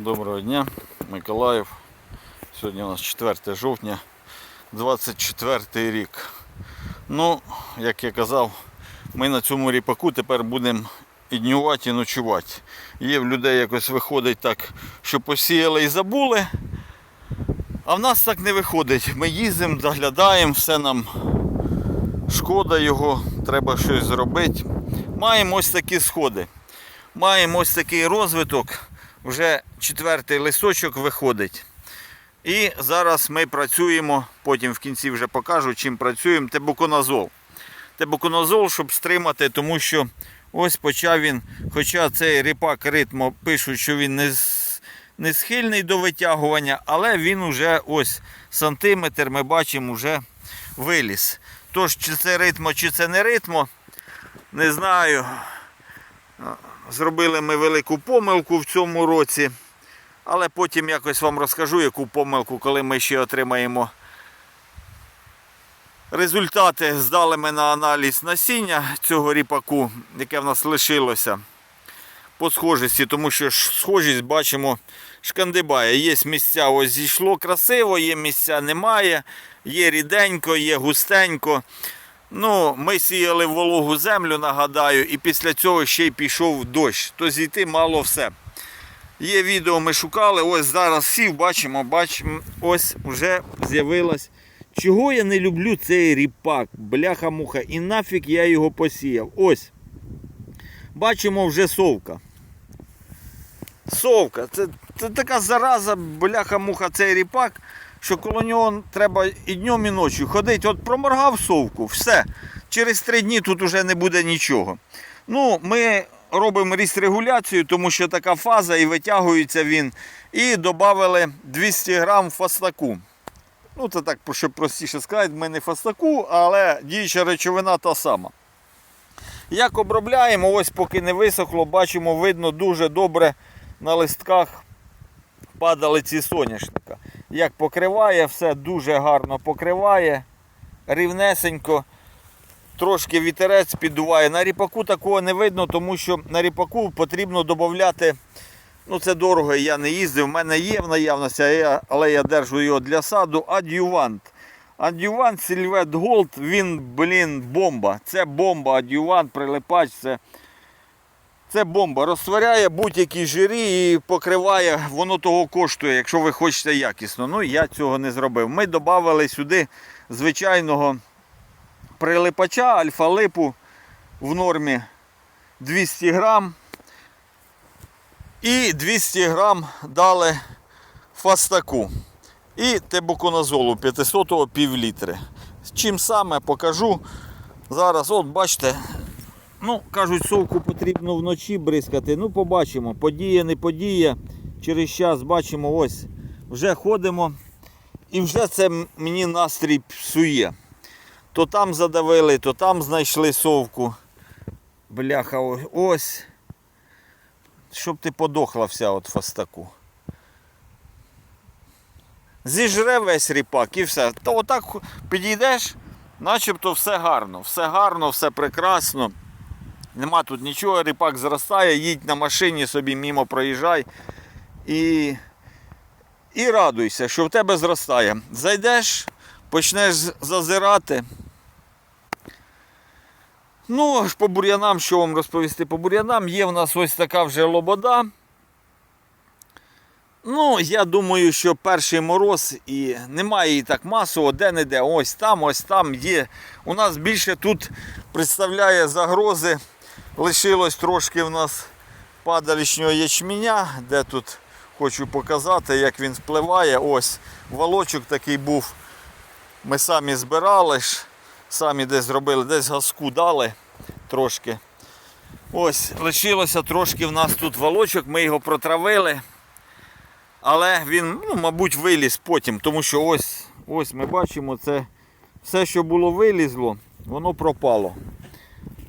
Доброго дня, Миколаїв. Сьогодні у нас 4 жовтня, 24 рік. Ну, як я казав, ми на цьому ріпаку тепер будемо і днювати, і ночувати. Є в людей якось виходить так, що посіяли і забули. А в нас так не виходить. Ми їздимо, заглядаємо, все нам шкода його, треба щось зробити. Маємо ось такі сходи. Маємо ось такий розвиток. Вже четвертий листочок виходить. І зараз ми працюємо, потім в кінці вже покажу, чим працюємо. Тебуконазол. Тебуконазол, щоб стримати, тому що ось почав він, хоча цей ріпак ритмо пишуть, що він не, не схильний до витягування, але він уже ось сантиметр, ми бачимо, вже виліз. Тож, чи це ритмо, чи це не ритмо, не знаю. Зробили ми велику помилку в цьому році, але потім якось вам розкажу, яку помилку, коли ми ще отримаємо результати. Здали ми на аналіз насіння цього ріпаку, яке в нас лишилося по схожості, тому що схожість бачимо шкандибає. Є місця ось зійшло красиво, є місця немає, є ріденько, є густенько. Ну, ми сіяли вологу землю, нагадаю, і після цього ще й пішов дощ. То зійти мало все. Є відео, ми шукали. Ось зараз сів, бачимо, бачимо, ось вже з'явилось. Чого я не люблю цей ріпак, бляха-муха, і нафіг я його посіяв. Ось. Бачимо вже совка. Совка. Це, це така зараза, бляха-муха, цей ріпак що коло нього треба і днем, і ночі ходити. От проморгав совку, все. Через три дні тут вже не буде нічого. Ну, ми робимо регуляцію, тому що така фаза і витягується він. І додали 200 грам фастаку. Ну, це так, щоб простіше сказати, ми не фастаку, але діюча речовина та сама. Як обробляємо, ось поки не висохло, бачимо, видно дуже добре на листках падали ці соняшника. Як покриває, все дуже гарно покриває, рівнесенько, трошки вітерець піддуває. На ріпаку такого не видно, тому що на ріпаку потрібно додати, ну це дорого, я не їздив, в мене є в наявності, але я держу його для саду, адювант. Адювант Сільвет Голд, він, блін, бомба. Це бомба, адювант, прилипач, це це бомба. Розтворяє будь-які жирі і покриває, воно того коштує, якщо ви хочете якісно. Ну я цього не зробив. Ми додали сюди звичайного прилипача, альфа-липу в нормі 200 грам. І 200 грам дали фастаку. І тебуконазолу 500 пів літри. Чим саме покажу. Зараз, от бачите, Ну, кажуть, совку потрібно вночі бризкати. Ну, побачимо. Подіє, не подіє. Через час бачимо, ось вже ходимо. І вже це мені настрій псує. То там задавили, то там знайшли совку. Бляха, ось. Щоб ти подохла вся от фастаку. Зіжре весь ріпак і все. То отак підійдеш, начебто все гарно. Все гарно, все прекрасно. Нема тут нічого, ріпак зростає, їдь на машині собі мімо проїжджай і, і радуйся, що в тебе зростає. Зайдеш, почнеш зазирати. Ну, по бур'янам, що вам розповісти по бур'янам, є в нас ось така вже лобода. Ну, я думаю, що перший мороз і немає її так масово, де-не-де. Ось там, ось там є. У нас більше тут представляє загрози. Лишилось трошки в нас падалішнього ячменя, де тут хочу показати, як він впливає. Ось волочок такий був. Ми самі збирали самі десь зробили, десь газку дали трошки. Ось, лишилося трошки в нас тут волочок, ми його протравили. Але він, ну, мабуть, виліз потім, тому що ось, ось ми бачимо, це все, що було вилізло, воно пропало.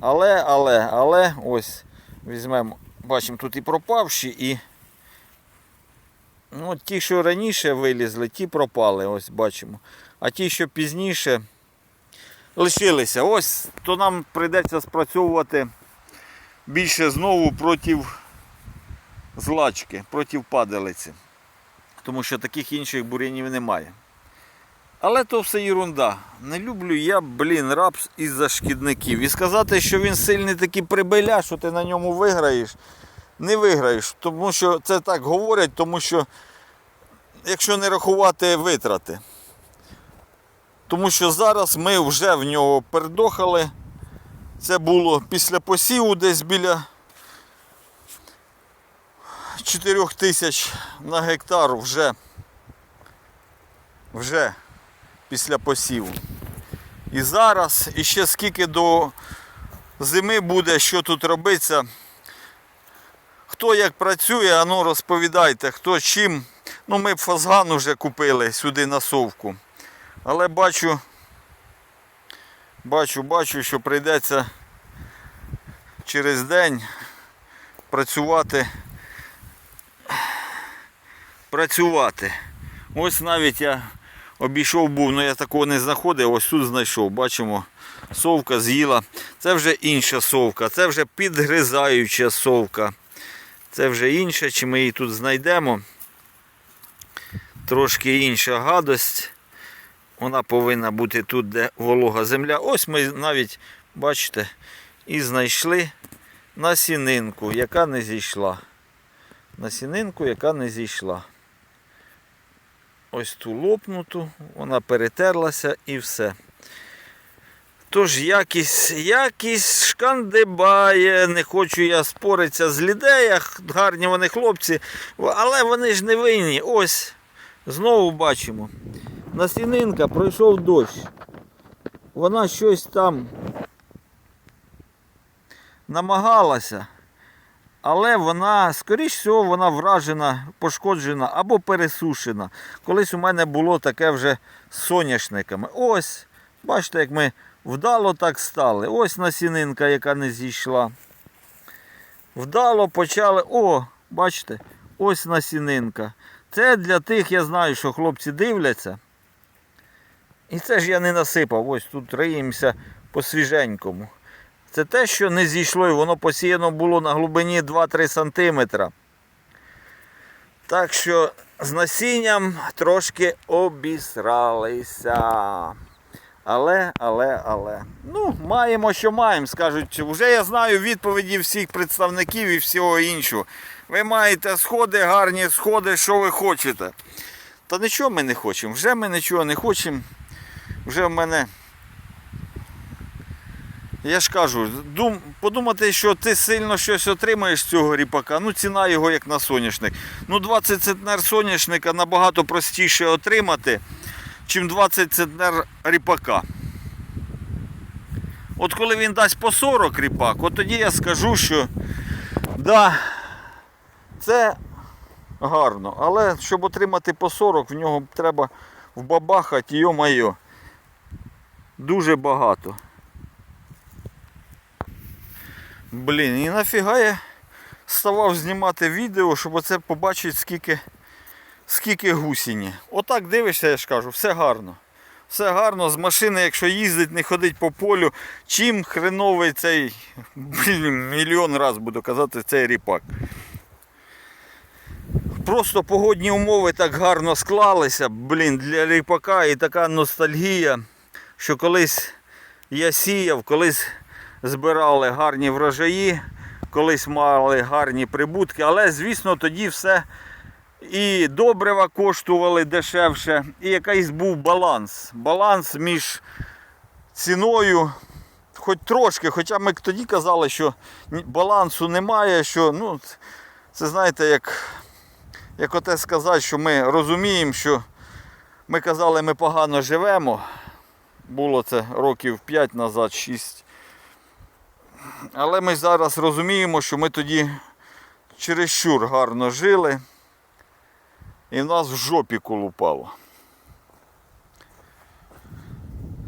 Але, але, але, ось, візьмемо, бачимо, тут і пропавші, і ну, ті, що раніше вилізли, ті пропали, ось бачимо. А ті, що пізніше лишилися. Ось, то нам прийдеться спрацьовувати більше знову проти злачки проти падалиці. Тому що таких інших бур'янів немає. Але то все ерунда. Не люблю я, блін, рапс із-за шкідників. І сказати, що він сильний такий прибиля, що ти на ньому виграєш, не виграєш. Тому що це так говорять, тому що якщо не рахувати витрати. Тому що зараз ми вже в нього передохали. Це було після посіву десь біля 4 тисяч на гектар вже, вже після посіву. І зараз, і ще скільки до зими буде, що тут робиться. Хто як працює, а ну розповідайте, хто чим. Ну ми б фазган вже купили сюди на совку. Але бачу, бачу, бачу, що прийдеться через день працювати. Працювати. Ось навіть я обійшов був, але я такого не знаходив, ось тут знайшов. Бачимо, совка з'їла. Це вже інша совка, це вже підгризаюча совка. Це вже інше, чи ми її тут знайдемо. Трошки інша гадость. Вона повинна бути тут, де волога земля. Ось ми навіть, бачите, і знайшли насінинку, яка не зійшла. Насінинку, яка не зійшла. Ось ту лопнуту, вона перетерлася і все. Тож якість, якість шкандибає, не хочу я споритися з лідеях, гарні вони хлопці, але вони ж не винні. Ось, знову бачимо. Насінинка пройшов дощ. Вона щось там намагалася, але вона, скоріш всього, вона вражена, пошкоджена або пересушена. Колись у мене було таке вже з соняшниками. Ось, бачите, як ми вдало так стали. Ось насінинка, яка не зійшла. Вдало почали. О, бачите, ось насінинка. Це для тих, я знаю, що хлопці дивляться. І це ж я не насипав. Ось тут риємося по свіженькому. Це те, що не зійшло, і воно посіяно було на глибині 2-3 см. Так що з насінням трошки обісралися. Але, але, але. Ну, маємо, що маємо, скажуть. Вже я знаю відповіді всіх представників і всього іншого. Ви маєте сходи, гарні сходи, що ви хочете. Та нічого ми не хочемо. Вже ми нічого не хочемо. Вже в мене. Я ж кажу, дум, подумати, що ти сильно щось отримаєш з цього ріпака, ну ціна його як на соняшник. Ну 20 центнер соняшника набагато простіше отримати, чим 20 центнер ріпака. От коли він дасть по 40 ріпак, от тоді я скажу, що да, це гарно. Але щоб отримати по 40, в нього треба вбабахати, йо-майо. Дуже багато. Блін, і нафіга я ставав знімати відео, щоб оце побачити, скільки, скільки гусіні. Отак дивишся, я ж кажу, все гарно. Все гарно, з машини, якщо їздить, не ходить по полю, чим хреновий цей блін, мільйон раз буду казати, цей ріпак. Просто погодні умови так гарно склалися, блін, для ріпака і така ностальгія, що колись я сіяв, колись збирали гарні врожаї, колись мали гарні прибутки, але, звісно, тоді все і добрива коштували дешевше, і якийсь був баланс. Баланс між ціною, хоч трошки, хоча ми тоді казали, що балансу немає, що ну, це знаєте, як, як оте сказати, що ми розуміємо, що ми казали, ми погано живемо. Було це років 5 назад, 6. Але ми зараз розуміємо, що ми тоді чересчур гарно жили. І в нас в жопі колупало.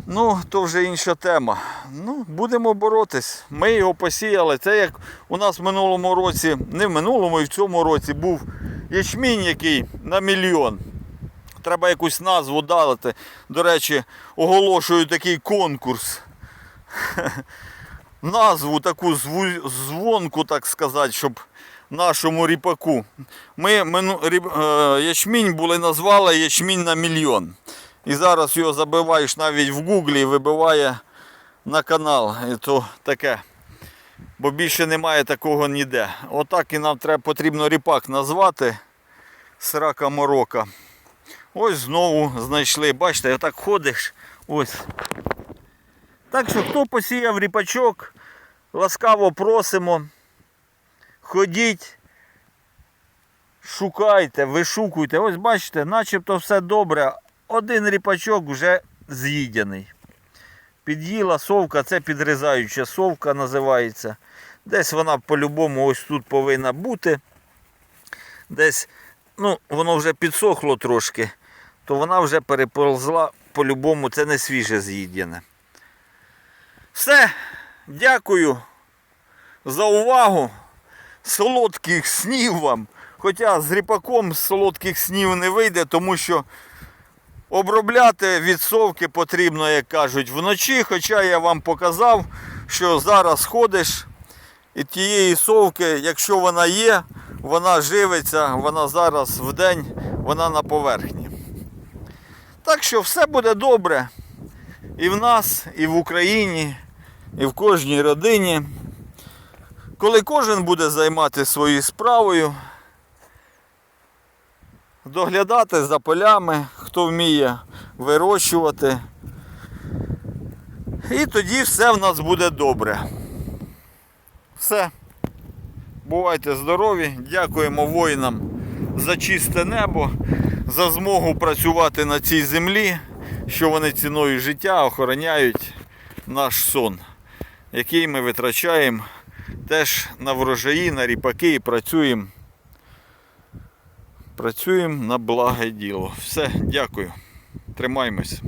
Ну, то вже інша тема. Ну, будемо боротись. Ми його посіяли. Це як у нас в минулому році, не в минулому і в цьому році був ячмінь, який на мільйон. Треба якусь назву дати. До речі, оголошую такий конкурс. Назву таку зву- звонку, так сказати, щоб нашому ріпаку. Ми е, ячмінь були назвали ячмінь на мільйон. І зараз його забиваєш навіть в гуглі і вибиває на канал. І то таке. Бо більше немає такого ніде. Отак і нам треба потрібно ріпак назвати. Срака морока. Ось знову знайшли. Бачите, отак ходиш. Ось. Так що, хто посіяв ріпачок, ласкаво просимо. Ходіть, шукайте, вишукуйте. Ось бачите, начебто все добре. Один ріпачок вже з'їдений. Під'їла совка, це підрізаюча совка називається. Десь вона по-любому ось тут повинна бути. Десь, ну, воно вже підсохло трошки, то вона вже переползла по-любому, це не свіже з'їдене. Все, дякую за увагу. Солодких снів вам. Хоча з ріпаком солодких снів не вийде, тому що обробляти від совки потрібно, як кажуть, вночі. Хоча я вам показав, що зараз ходиш і тієї совки, якщо вона є, вона живиться, вона зараз в день, вона на поверхні. Так що все буде добре. І в нас, і в Україні, і в кожній родині. Коли кожен буде займатися своєю справою, доглядати за полями, хто вміє вирощувати. І тоді все в нас буде добре. Все. Бувайте здорові, дякуємо воїнам за чисте небо, за змогу працювати на цій землі, що вони ціною життя охороняють наш сон, який ми витрачаємо теж на врожаї, на ріпаки і працюємо. Працюємо на благе діло. Все, дякую. Тримаймось.